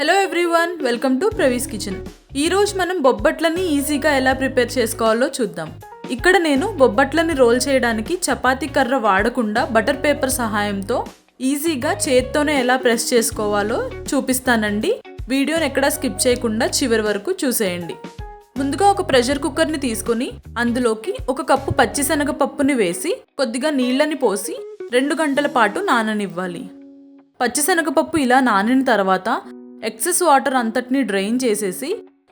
Hello everyone welcome to Pravi's kitchen ఈరోజు మనం బొబ్బట్లని ఈజీగా ఎలా ప్రిపేర్ చేసుకోవాలో చూద్దాం. ఇక్కడ నేను బొబ్బట్లని రోల్ చేయడానికి చపాతీ కర్ర వాడకుండా బటర్ పేపర్ సహాయంతో ఈజీగా చేత్తోనే ఎలా ప్రెస్ చేసుకోవాలో చూపిస్తానండి. వీడియోని ఎక్కడా స్కిప్ చేయకుండా చివరి వరకు చూసేయండి. ముందుగా ఒక ప్రెషర్ కుక్కర్ని తీసుకొని అందులోకి ఒక కప్పు పచ్చిశనగ పప్పుని వేసి కొద్దిగా నీళ్ళని పోసి రెండు గంటల పాటు నాననివ్వాలి. పచ్చిశనగపప్పు ఇలా నానిన తర్వాత ఎక్సెస్ వాటర్ అంతటిని డ్రైన్ చేసేసి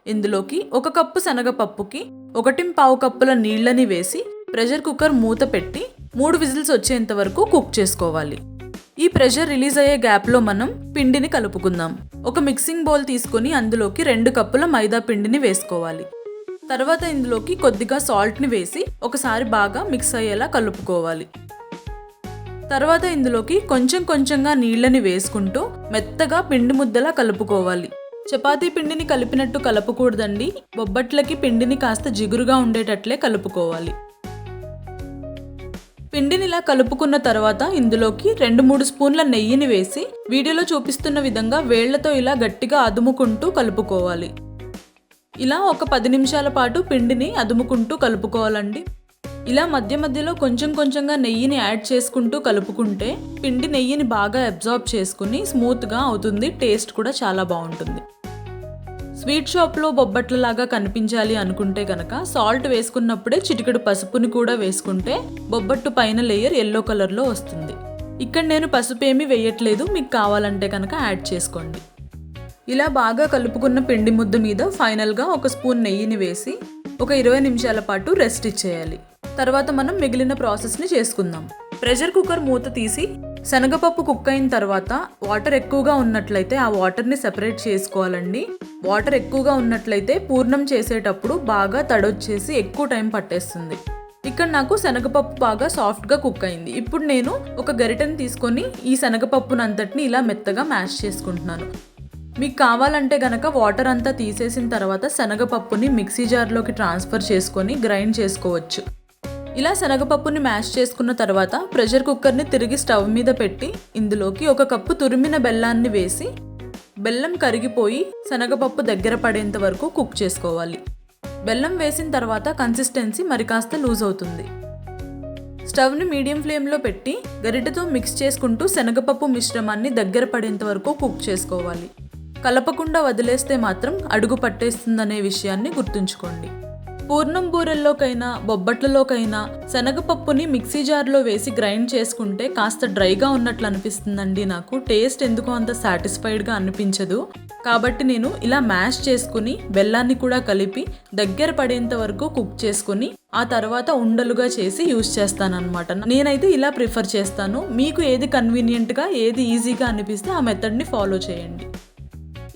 ఇందులోకి ఒక కప్పు శనగపప్పుకి ఒకటి పావు కప్పుల నీళ్ళని వేసి ప్రెషర్ కుక్కర్ మూత పెట్టి మూడు విజిల్స్ వచ్చేంత వరకు కుక్ చేసుకోవాలి. ఈ ప్రెషర్ రిలీజ్ అయ్యే గ్యాప్లో మనం పిండిని కలుపుకుందాం. ఒక మిక్సింగ్ బౌల్ తీసుకొని అందులోకి రెండు కప్పుల మైదా పిండిని వేసుకోవాలి. తర్వాత ఇందులోకి కొద్దిగా సాల్ట్ని వేసి ఒకసారి బాగా మిక్స్ అయ్యేలా కలుపుకోవాలి. తర్వాత ఇందులోకి కొంచెం కొంచెంగా నీళ్ళని వేసుకుంటూ మెత్తగా పిండి ముద్దలా కలుపుకోవాలి. చపాతీ పిండిని కలిపినట్టు కలపకూడదండి. బొబ్బట్లకి పిండిని కాస్త జిగురుగా ఉండేటట్లే కలుపుకోవాలి. పిండిని ఇలా కలుపుకున్న తర్వాత ఇందులోకి రెండు మూడు స్పూన్ల నెయ్యిని వేసి వీడియోలో చూపిస్తున్న విధంగా వేళ్ళతో ఇలా గట్టిగా అదుముకుంటూ కలుపుకోవాలి. ఇలా ఒక పది నిమిషాల పాటు పిండిని అదుముకుంటూ కలుపుకోవాలండి. ఇలా మధ్య మధ్యలో కొంచెం కొంచెంగా నెయ్యిని యాడ్ చేసుకుంటూ కలుపుకుంటే పిండి నెయ్యిని బాగా అబ్జార్బ్ చేసుకుని స్మూత్గా అవుతుంది టేస్ట్ కూడా చాలా బాగుంటుంది. స్వీట్ షాప్లో బొబ్బట్లలాగా కనిపించాలి అనుకుంటే కనుక సాల్ట్ వేసుకున్నప్పుడే చిటికెడు పసుపుని కూడా వేసుకుంటే బొబ్బట్టు పైన లేయర్ ఎల్లో కలర్లో వస్తుంది. ఇక్కడ నేను పసుపు ఏమీ వేయట్లేదు మీకు కావాలంటే కనుక యాడ్ చేసుకోండి. ఇలా బాగా కలుపుకున్న పిండి ముద్ద మీద ఫైనల్గా ఒక స్పూన్ నెయ్యిని వేసి ఒక ఇరవై నిమిషాల పాటు రెస్ట్ ఇచ్చేయాలి. తర్వాత మనం మిగిలిన ప్రాసెస్ని చేసుకుందాం. ప్రెషర్ కుక్కర్ మూత తీసి శనగపప్పు కుక్ అయిన తర్వాత వాటర్ ఎక్కువగా ఉన్నట్లయితే ఆ వాటర్ని సెపరేట్ చేసుకోవాలండి. వాటర్ ఎక్కువగా ఉన్నట్లయితే పూర్ణం చేసేటప్పుడు బాగా తడొచ్చేసి ఎక్కువ టైం పట్టేస్తుంది. ఇక్కడ నాకు శనగపప్పు బాగా సాఫ్ట్గా కుక్ అయింది. ఇప్పుడు నేను ఒక గరిటెని తీసుకొని ఈ శనగపప్పునంతటిని ఇలా మెత్తగా మ్యాష్ చేసుకుంటున్నాను. మీకు కావాలంటే గనక వాటర్ అంతా తీసేసిన తర్వాత శనగపప్పుని మిక్సీ జార్లోకి ట్రాన్స్ఫర్ చేసుకొని గ్రైండ్ చేసుకోవచ్చు. ఇలా శనగపప్పుని మ్యాష్ చేసుకున్న తర్వాత ప్రెషర్ కుక్కర్ని తిరిగి స్టవ్ మీద పెట్టి ఇందులోకి ఒక కప్పు తురిమిన బెల్లాన్ని వేసి బెల్లం కరిగిపోయి శనగపప్పు దగ్గర పడేంత వరకు కుక్ చేసుకోవాలి. బెల్లం వేసిన తర్వాత కన్సిస్టెన్సీ మరి కాస్త లూజ్ అవుతుంది. స్టవ్ని మీడియం ఫ్లేమ్లో పెట్టి గరిటెతో మిక్స్ చేసుకుంటూ శనగపప్పు మిశ్రమాన్ని దగ్గర పడేంత వరకు కుక్ చేసుకోవాలి. కలపకుండా వదిలేస్తే మాత్రం అడుగు పట్టేస్తుందనే విషయాన్ని గుర్తుంచుకోండి. పూర్ణం బూరెల్లోకైనా బొబ్బట్లలోకైనా శనగపప్పుని మిక్సీ జార్లో వేసి గ్రైండ్ చేసుకుంటే కాస్త డ్రైగా ఉన్నట్లు అనిపిస్తుందండి నాకు. టేస్ట్ ఎందుకో అంత సాటిస్ఫైడ్గా అనిపించదు. కాబట్టి నేను ఇలా మ్యాష్ చేసుకుని బెల్లాన్ని కూడా కలిపి దగ్గర పడేంత వరకు కుక్ చేసుకుని ఆ తర్వాత ఉండలుగా చేసి యూజ్ చేస్తానన్నమాట. నేనైతే ఇలా ప్రిఫర్ చేస్తాను. మీకు ఏది కన్వీనియంట్గా ఏది ఈజీగా అనిపిస్తే ఆ మెథడ్ని ఫాలో చేయండి.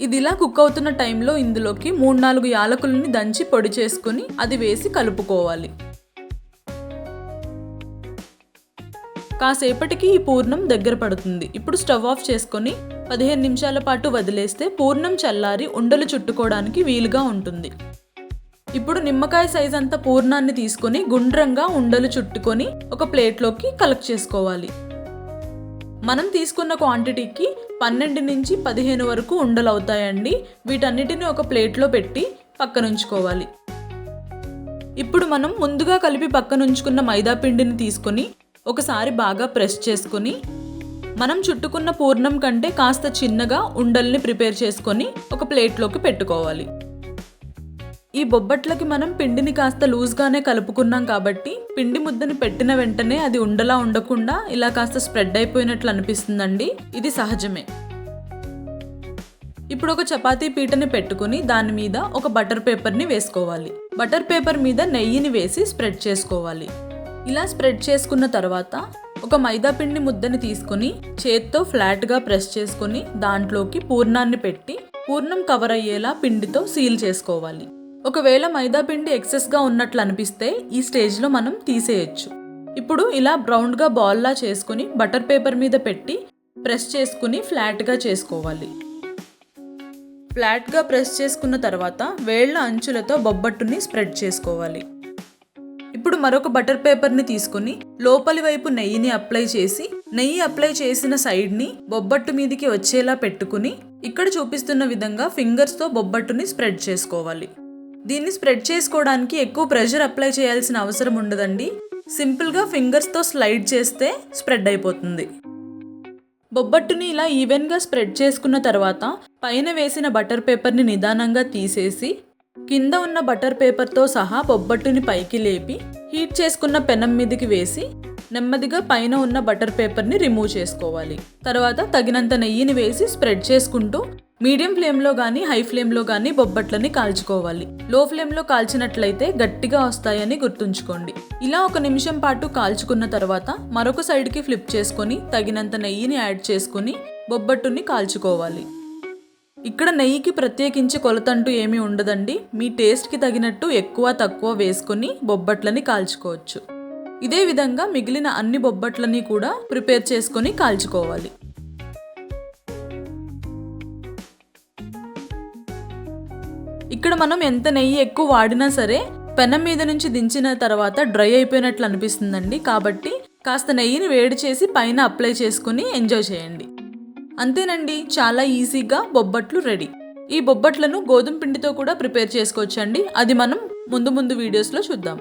ఇది ఇలా కుక్ అవుతున్న టైంలో ఇందులోకి మూడు నాలుగు యాలకులని దంచి పొడి చేసుకుని అది వేసి కలుపుకోవాలి. కాసేపటికి ఈ పూర్ణం దగ్గర పడుతుంది. ఇప్పుడు స్టవ్ ఆఫ్ చేసుకొని పదిహేను నిమిషాల పాటు వదిలేస్తే పూర్ణం చల్లారి ఉండలు చుట్టుకోవడానికి వీలుగా ఉంటుంది. ఇప్పుడు నిమ్మకాయ సైజ్ అంత పూర్ణాన్ని తీసుకొని గుండ్రంగా ఉండలు చుట్టుకొని ఒక ప్లేట్లోకి కలెక్ట్ చేసుకోవాలి. మనం తీసుకున్న క్వాంటిటీకి పన్నెండు నుంచి పదిహేను వరకు ఉండలు అవుతాయండి వీటన్నిటిని ఒక ప్లేట్లో పెట్టి పక్కనుంచుకోవాలి. ఇప్పుడు మనం ముందుగా కలిపి పక్కనుంచుకున్న మైదా పిండిని తీసుకొని ఒకసారి బాగా ప్రెస్ చేసుకుని మనం చుట్టుకున్న పూర్ణం కంటే కాస్త చిన్నగా ఉండల్ని ప్రిపేర్ చేసుకొని ఒక ప్లేట్లోకి పెట్టుకోవాలి. ఈ బొబ్బట్లకి మనం పిండిని కాస్త లూజ్గానే కలుపుకున్నాం కాబట్టి పిండి ముద్దని పెట్టిన వెంటనే అది ఉండలా ఉండకుండా ఇలా కాస్త స్ప్రెడ్ అయిపోయినట్లు అనిపిస్తుందండి. ఇది సహజమే. ఇప్పుడు ఒక చపాతీ పీటని పెట్టుకుని దాని మీద ఒక బటర్ పేపర్ని వేసుకోవాలి. బటర్ పేపర్ మీద నెయ్యిని వేసి స్ప్రెడ్ చేసుకోవాలి. ఇలా స్ప్రెడ్ చేసుకున్న తర్వాత ఒక మైదా పిండి ముద్దని తీసుకుని చేత్తో ఫ్లాట్గా ప్రెస్ చేసుకుని దాంట్లోకి పూర్ణాన్ని పెట్టి పూర్ణం కవర్ అయ్యేలా పిండితో సీల్ చేసుకోవాలి. ఒకవేళ మైదాపిండి ఎక్సెస్గా ఉన్నట్లు అనిపిస్తే ఈ స్టేజ్లో మనం తీసేయచ్చు. ఇప్పుడు ఇలా బ్రౌన్గా బాల్లా చేసుకుని బటర్ పేపర్ మీద పెట్టి ప్రెస్ చేసుకుని ఫ్లాట్గా చేసుకోవాలి. ఫ్లాట్గా ప్రెస్ చేసుకున్న తర్వాత వేళ్ళ అంచులతో బొబ్బట్టుని స్ప్రెడ్ చేసుకోవాలి. ఇప్పుడు మరొక బటర్ పేపర్ని తీసుకుని లోపలి వైపు నెయ్యిని అప్లై చేసి నెయ్యి అప్లై చేసిన సైడ్ని బొబ్బట్టు మీదికి వచ్చేలా పెట్టుకుని ఇక్కడ చూపిస్తున్న విధంగా ఫింగర్స్తో బొబ్బట్టుని స్ప్రెడ్ చేసుకోవాలి. దీన్ని స్ప్రెడ్ చేసుకోవడానికి ఎక్కువ ప్రెషర్ అప్లై చేయాల్సిన అవసరం ఉండదండి. సింపుల్గా ఫింగర్స్తో స్లైడ్ చేస్తే స్ప్రెడ్ అయిపోతుంది. బొబ్బట్టుని ఇలా ఈవెన్గా స్ప్రెడ్ చేసుకున్న తర్వాత పైన వేసిన బటర్ పేపర్ని నిదానంగా తీసేసి కింద ఉన్న బటర్ పేపర్తో సహా బొబ్బట్టుని పైకి లేపి హీట్ చేసుకున్న పెనం మీదకి వేసి నెమ్మదిగా పైన ఉన్న బటర్ పేపర్ని రిమూవ్ చేసుకోవాలి. తర్వాత తగినంత నెయ్యిని వేసి స్ప్రెడ్ చేసుకుంటూ మీడియం ఫ్లేమ్లో కానీ హై ఫ్లేమ్లో కానీ బొబ్బట్లని కాల్చుకోవాలి. లో ఫ్లేమ్లో కాల్చినట్లయితే గట్టిగా వస్తాయని గుర్తుంచుకోండి. ఇలా ఒక నిమిషం పాటు కాల్చుకున్న తర్వాత మరొక సైడ్కి ఫ్లిప్ చేసుకొని తగినంత నెయ్యిని యాడ్ చేసుకొని బొబ్బట్టుని కాల్చుకోవాలి. ఇక్కడ నెయ్యికి ప్రత్యేకించి కొలతంటూ ఏమీ ఉండదండి. మీ టేస్ట్కి తగినట్టు ఎక్కువ తక్కువ వేసుకొని బొబ్బట్లని కాల్చుకోవచ్చు. ఇదే విధంగా మిగిలిన అన్ని బొబ్బట్లని కూడా ప్రిపేర్ చేసుకొని కాల్చుకోవాలి. ఇక్కడ మనం ఎంత నెయ్యి ఎక్కువ వాడినా సరే పెనం మీద నుంచి దించిన తర్వాత డ్రై అయిపోయినట్లు అనిపిస్తుందండి. కాబట్టి కాస్త నెయ్యిని వేడి చేసి పైన అప్లై చేసుకుని ఎంజాయ్ చేయండి. అంతేనండి చాలా ఈజీగా బొబ్బట్లు రెడీ. ఈ బొబ్బట్లను గోధుమ పిండితో కూడా ప్రిపేర్ చేసుకోవచ్చండి. అది మనం ముందు ముందు వీడియోస్లో చూద్దాం.